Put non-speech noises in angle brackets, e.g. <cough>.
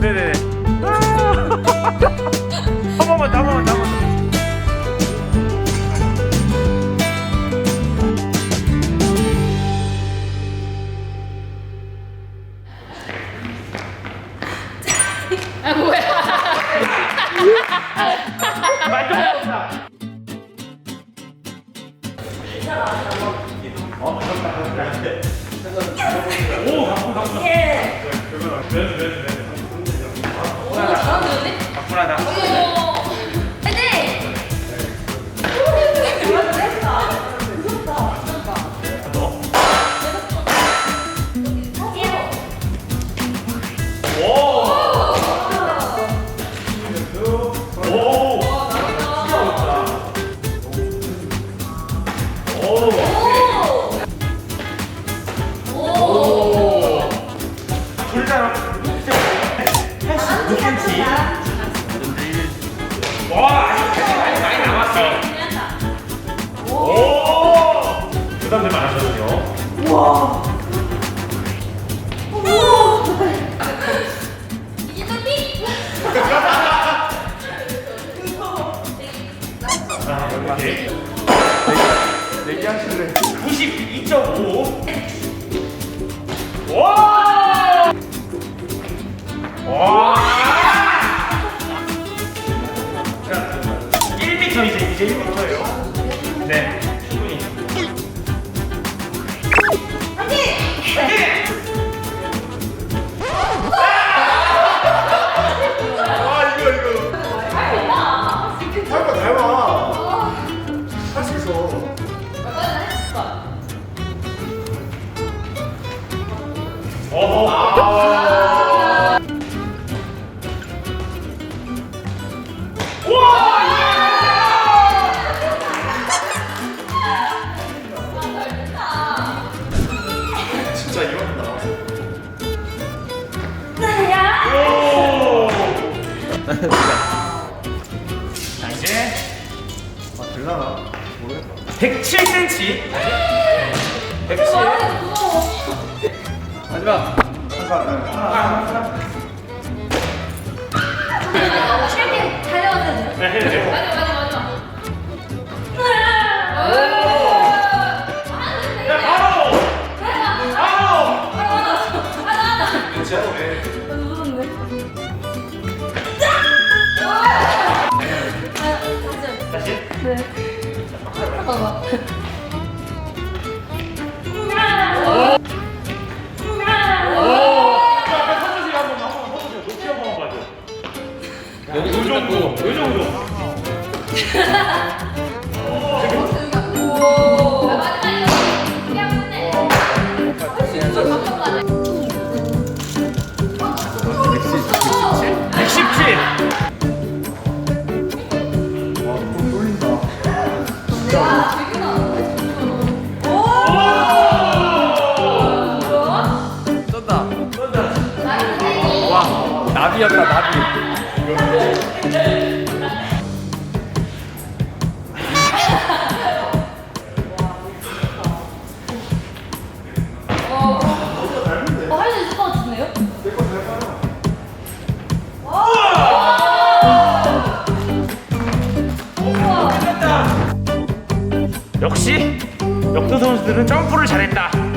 네네네. <laughs> 한 번만, 한 번만, 한 번만. 아 뭐야? 오 잘하는데? 바쁘하다. 화이팅! 오! 오! 오! 86cm. 와, 아직 많이 많이 남았어. 오! 하거든요. 이게 똘비? 자, 이렇게. 내기하실래? 92.5. 제 이제 1m예요. 네, 충분히. 아 이거 이거 닮아 닮아 할 수 있어 어허. 진짜 이만큼 나왔어 오! 자, 이제 아 될라나 모르겠다 107cm. 107. 마지막 잠깐 네. 하나 이렇게 달려가야 돼. 네, 맞아. 바로! 그렇지 왜다 쩐다. 와, 나비였다, 나비. 역도 선수들은 점프를 잘했다.